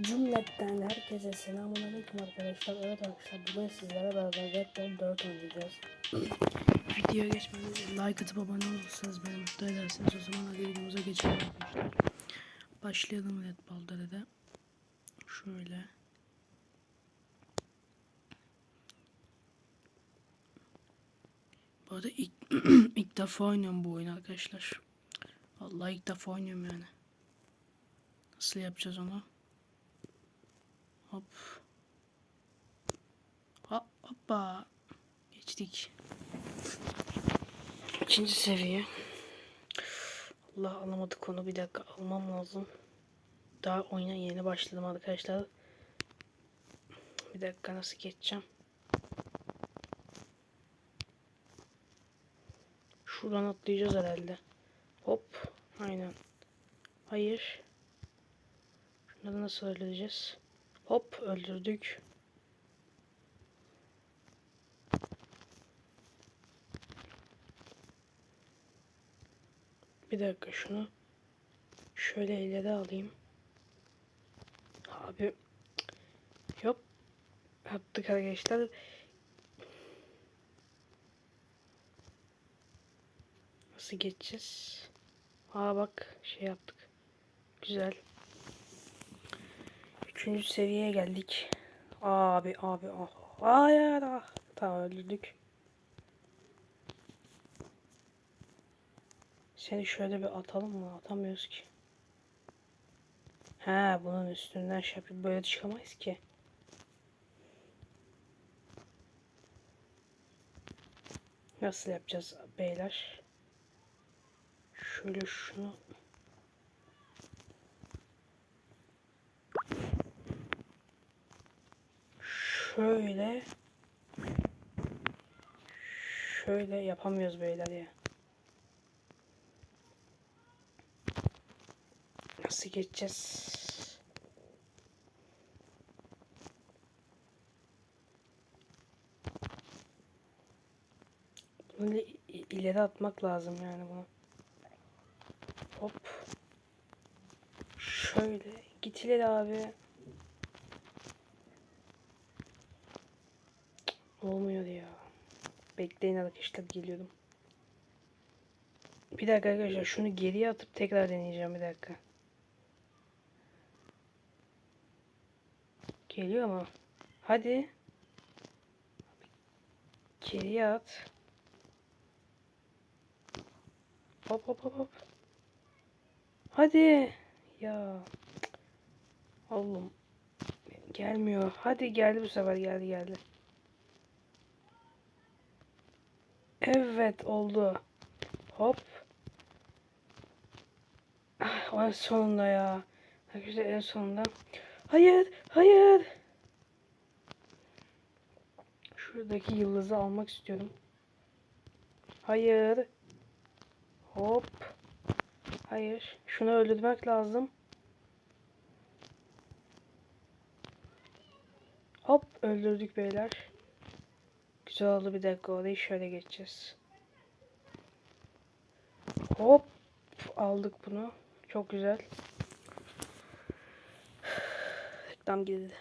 Cümletten herkese selamun aleyküm arkadaşlar. Evet arkadaşlar bugün sizlere beraber Red Bull 4 oynayacağız. Videoya geçmeden önce like atıp abone olursanız beni mutlu edersiniz. O zaman hadi videomuza geçelim arkadaşlar. Başlayalım Red Bull'da da. Şöyle. Bu arada ilk, ilk defa oynuyorum bu oyunu arkadaşlar. Vallahi ilk defa oynuyorum yani. Nasıl yapacağız onu? Hop. Hop hoppa. Geçtik. İkinci seviye. Allah alamadık onu bir dakika almam lazım. Daha oyuna yeni başladım arkadaşlar. Bir dakika nasıl geçeceğim? Şuradan atlayacağız herhalde. Hop. Aynen. Hayır. Şunları nasıl öldüreceğiz? Hop öldürdük. Bir dakika şunu şöyle ileri alayım. Abi yok yaptık arkadaşlar. Nasıl geçeceğiz? Aa bak şey yaptık. Güzel. Üçüncü seviyeye geldik. Abi abi ah. Hayır ah. Tamam öldürdük. Seni şöyle bir atalım mı? Atamıyoruz ki. He bunun üstünden şey böyle çıkamayız ki. Nasıl yapacağız beyler? Şöyle şunu şöyle şöyle yapamıyoruz beyler ya. Nasıl geçeceğiz? Bunu ileri atmak lazım yani bunu. Hop. Şöyle. Git ileri abi. Olmuyor ya. Bekleyin arkadaşlar geliyordum. Bir dakika arkadaşlar şunu geriye atıp tekrar deneyeceğim bir dakika. Geliyor mu? Hadi. Geriye at. Hop hop hop hop. Hadi. Ya. Oğlum. Gelmiyor. Hadi geldi bu sefer geldi geldi. Evet oldu. Hop. Ah, en sonunda ya. Arkadaşlar en sonunda. Hayır, hayır. Şuradaki yıldızı almak istiyorum. Hayır. Hop. Hayır. Şunu öldürmek lazım. Hop öldürdük beyler. Güzel oldu bir dakika orayı şöyle geçeceğiz. Hop aldık bunu. Çok güzel. Reklam girdi.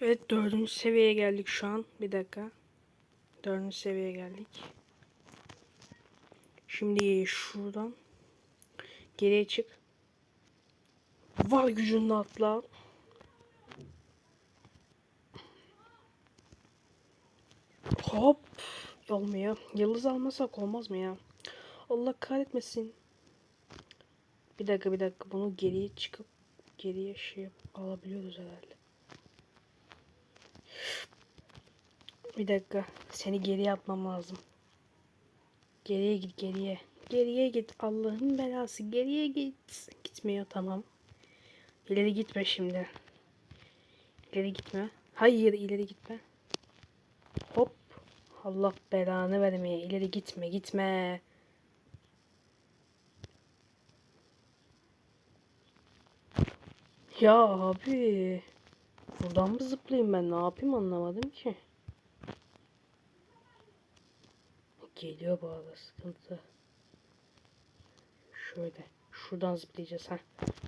Evet dördüncü seviyeye geldik şu an. Bir dakika. Dördüncü seviyeye geldik. Şimdi şuradan geriye çık. Var gücünle atla. Hop. Olmuyor. Yıldız almasak olmaz mı ya? Allah kahretmesin. Bir dakika bir dakika. Bunu geriye çıkıp geriye şey alabiliyoruz herhalde. Bir dakika. Seni geriye atmam lazım. Geriye git geriye. Geriye git. Allah'ın belası. Geriye git. Gitmiyor tamam. İleri gitme şimdi. İleri gitme. Hayır ileri gitme. Hop. Allah belanı vermeye. İleri gitme gitme. Ya abi. Buradan mı zıplayayım ben? Ne yapayım anlamadım ki. Geliyor bu arada sıkıntı. Şöyle. Şuradan zıplayacağız ha.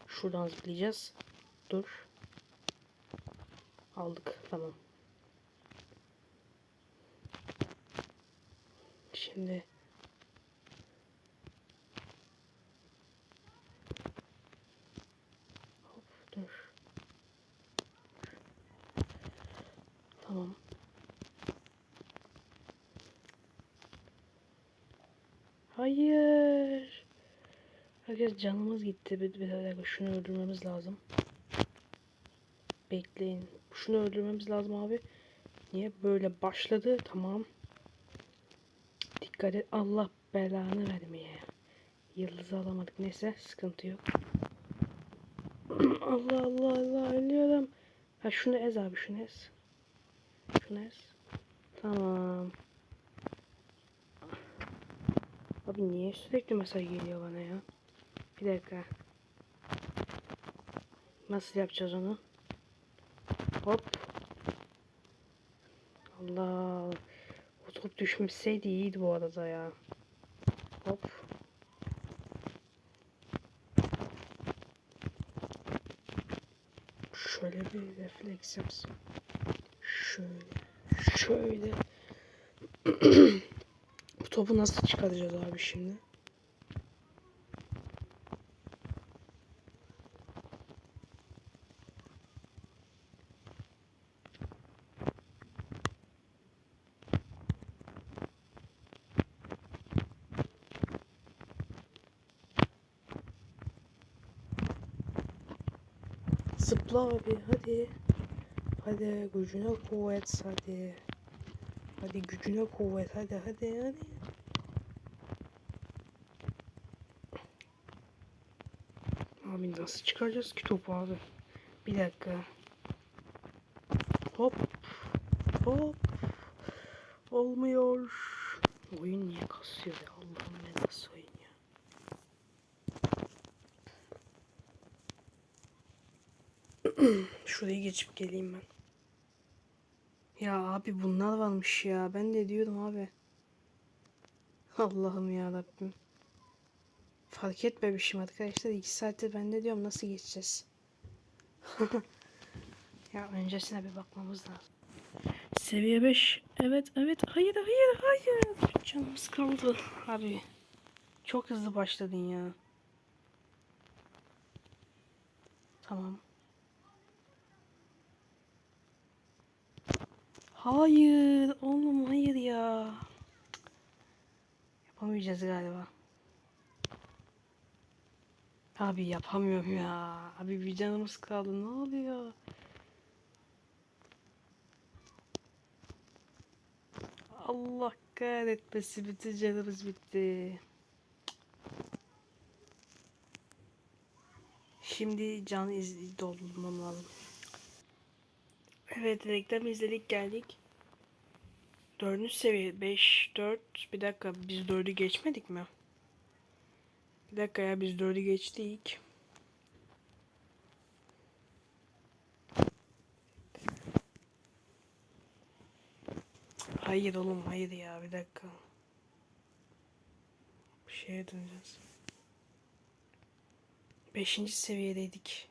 Şuradan zıplayacağız. Dur. Aldık. Tamam. Şimdi Hop dur. Tamam. Hayır. Herkes canımız gitti. Bir, bir dakika şunu öldürmemiz lazım. Bekleyin. Şunu öldürmemiz lazım abi. Niye böyle başladı? Tamam. Dikkat et. Allah belanı vermeye. Yıldızı alamadık. Neyse sıkıntı yok. Allah Allah Allah ölüyorum. Ha şunu ez abi şunu ez. Şunu ez. Tamam. Abi niye sürekli mesaj geliyor bana ya? Bir dakika. Nasıl yapacağız onu? Hop. Allah. O top düşmeseydi iyiydi bu arada ya. Hop. Şöyle bir refleks yapsın. Şöyle. Şöyle. bu topu nasıl çıkaracağız abi şimdi? Zıpla abi hadi. Hadi gücüne kuvvet hadi. Hadi gücüne kuvvet hadi hadi hadi. Abi nasıl çıkaracağız ki topu abi? Bir dakika. Hop. Hop. Olmuyor. Oyun niye kasıyor ya? Allah'ım ne nasıl Şuraya geçip geleyim ben. Ya abi bunlar varmış ya. Ben de diyorum abi. Allah'ım ya Rabbim. Fark etmemişim arkadaşlar. 2 saattir ben de diyorum nasıl geçeceğiz. ya öncesine bir bakmamız lazım. Seviye 5. Evet evet. Hayır hayır hayır. Canımız kaldı. Abi. Çok hızlı başladın ya. Tamam. Hayır. Oğlum hayır ya. Yapamayacağız galiba. Abi yapamıyorum ya. Abi bir canımız kaldı. Ne oluyor? Allah kahretmesin. Bütün canımız bitti. Şimdi canı iz doldurmam lazım. Evet reklam izledik geldik. Dördüncü seviye 5 4 bir dakika biz dördü geçmedik mi? Bir dakika ya biz dördü geçtik. Hayır oğlum hayır ya bir dakika. Bir şeye döneceğiz. Beşinci seviyedeydik.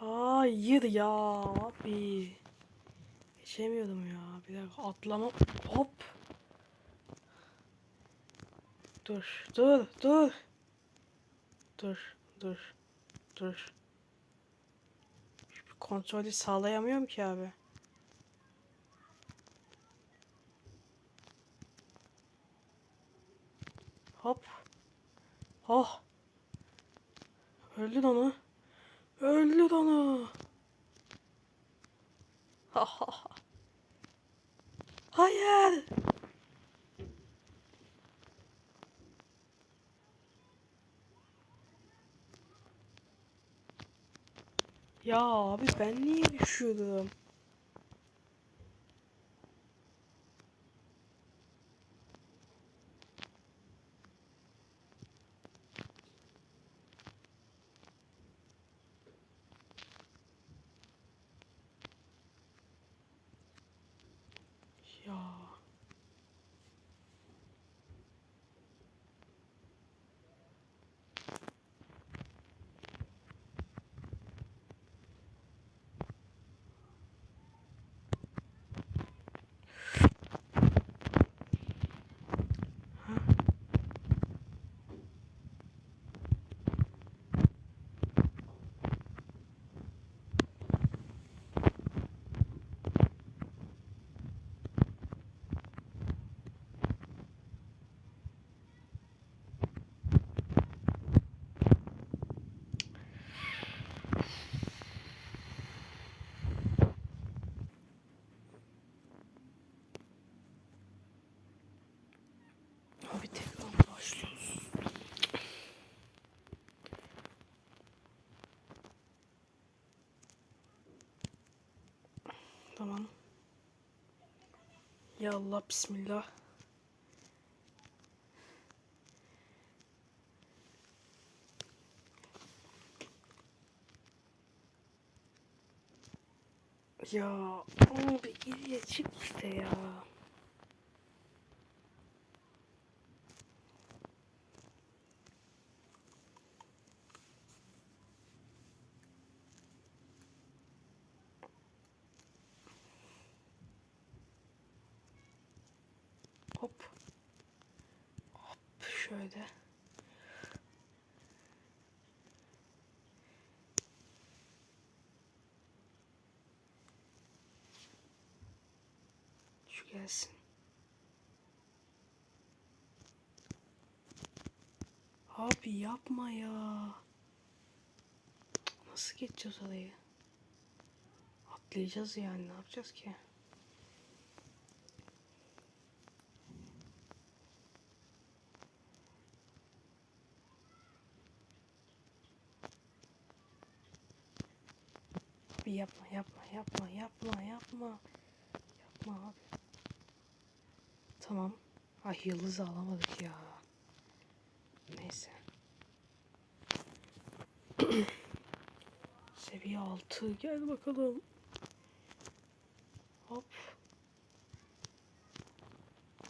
Hayır ya abi. Geçemiyordum ya. Bir dakika atlama. Hop. Dur, dur, dur. Dur, dur, dur. Şu kontrolü sağlayamıyorum ki abi. Hop. Oh. Öldün onu. Öldür onu. Hayır. Ya abi ben niye düşüyordum? Ya. Abi tekrar başlıyoruz. Tamam. Ya Allah bismillah. Ya abi geriye çık işte ya. Hop. Hop şöyle. Şu gelsin. Abi yapma ya. Nasıl geçeceğiz orayı? Atlayacağız yani ne yapacağız ki? Yapma yapma yapma yapma yapma. Yapma abi. Tamam. Ay yıldız alamadık ya. Neyse. Seviye 6 gel bakalım. Hop.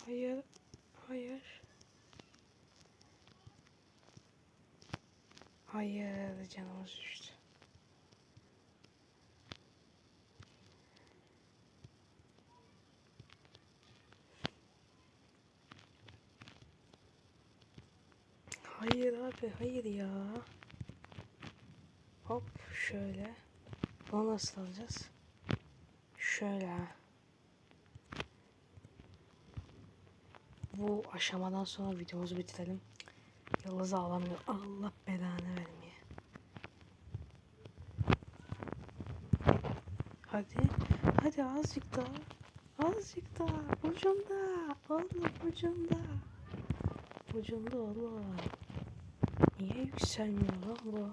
Hayır. Hayır. Hayır canımız düştü. Hayır abi hayır ya. Hop şöyle. Bunu nasıl alacağız? Şöyle. Bu aşamadan sonra videomuzu bitirelim. Yıldızı alamıyor. Allah belanı vermeye. Hadi. Hadi azıcık daha. Azıcık daha. Ucunda. Oğlum ucunda. Ucunda oğlum. Niye yükselmiyor lan bu?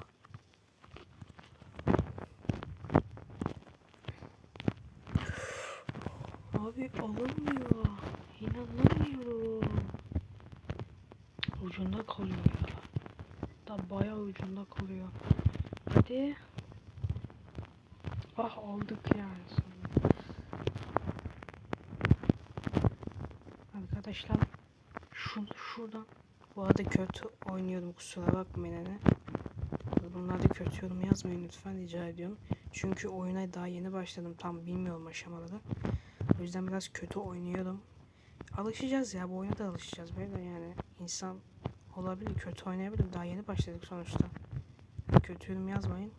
Abi alınmıyor. İnanamıyorum. Ucunda kalıyor ya. Da bayağı ucunda kalıyor. Hadi. Ah aldık yani sonunda. Arkadaşlar şu şuradan bu arada kötü oynuyordum kusura bakmayın hani. Bunlarda kötü yorum yazmayın lütfen rica ediyorum. Çünkü oyuna daha yeni başladım tam bilmiyorum aşamaları. O yüzden biraz kötü oynuyorum. Alışacağız ya bu oyuna da alışacağız böyle yani insan olabilir kötü oynayabilir daha yeni başladık sonuçta. Kötü yorum yazmayın.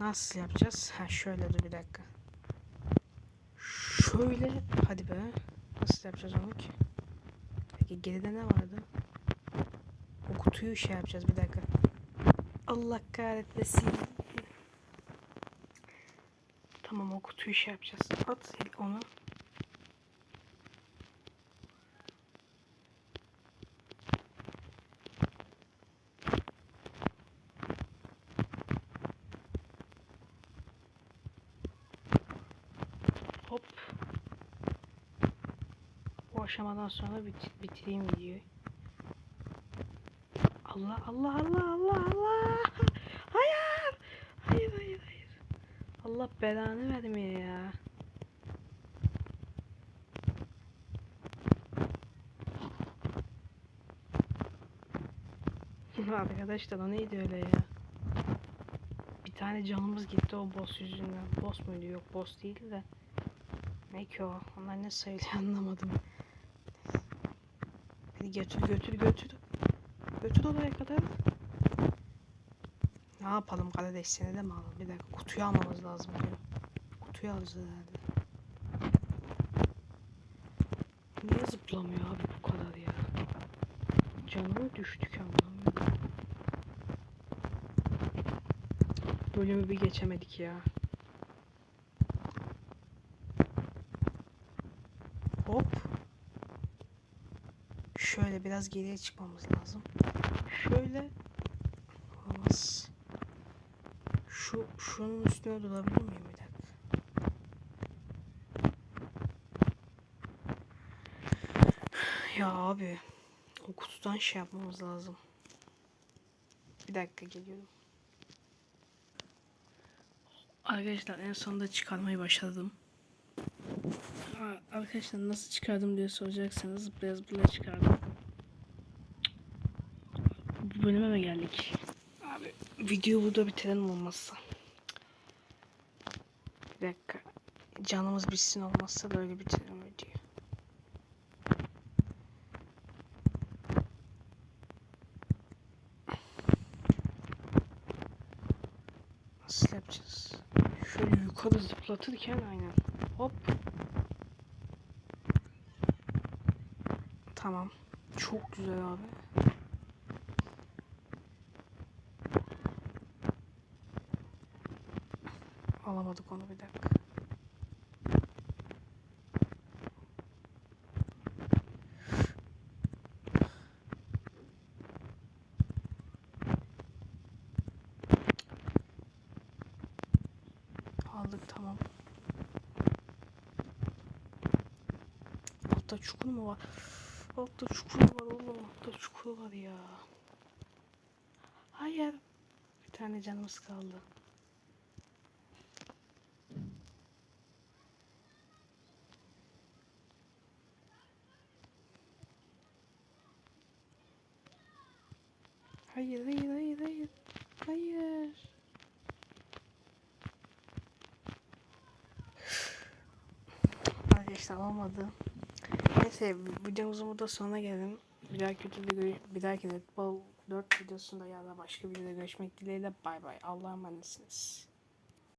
Nasıl yapacağız? Ha şöyle dur bir dakika. Şöyle hadi be. Nasıl yapacağız onu ki? Peki geride ne vardı? O kutuyu şey yapacağız bir dakika. Allah kahretmesin. Tamam o kutuyu şey yapacağız. At onu. Hop. Bu aşamadan sonra bit bitireyim videoyu. Allah Allah Allah Allah Allah. Hayır. Hayır hayır hayır. Allah belanı vermeye ya. Arkadaşlar o neydi öyle ya? Bir tane canımız gitti o boss yüzünden. Boss muydu? Yok boss değildi de. Ne ki o? Onlar ne söylüyor anlamadım. Götür götür götür. Götür oraya kadar. Ne yapalım kardeş seni de mi alalım? Bir dakika kutuyu almamız lazım diyor. Kutuyu alacağız herhalde. Niye zıplamıyor abi bu kadar ya? Canımı düştük anlamıyorum. Bölümü bir geçemedik ya. Hop. Şöyle biraz geriye çıkmamız lazım. Şöyle olmaz. Şu şunun üstüne durabilir miyim bir dakika? Ya abi o kutudan şey yapmamız lazım. Bir dakika geliyorum. Arkadaşlar en sonunda çıkarmayı başladım. Arkadaşlar nasıl çıkardım diye soracaksanız biraz böyle çıkardım. Bu bölüme mi geldik? Abi video burada bitirelim olmazsa. Bir dakika. Canımız bitsin olmazsa da öyle bitirelim videoyu. Nasıl yapacağız? Şöyle yukarı zıplatırken aynen. Hop. Tamam. Çok güzel abi. Alamadık onu bir dakika. Aldık tamam. Altta çukur mu var? Altta çukur var oğlum. Altta çukur var ya. Hayır. Bir tane canımız kaldı. Hayır, hayır, hayır, hayır. Hayır. Arkadaşlar olmadı. Neyse videomuzun burada sonuna geldim. Bir dahaki videoda bir dahaki Red Bull 4 videosunda ya da başka videoda görüşmek dileğiyle bay bay. Allah'a emanetsiniz.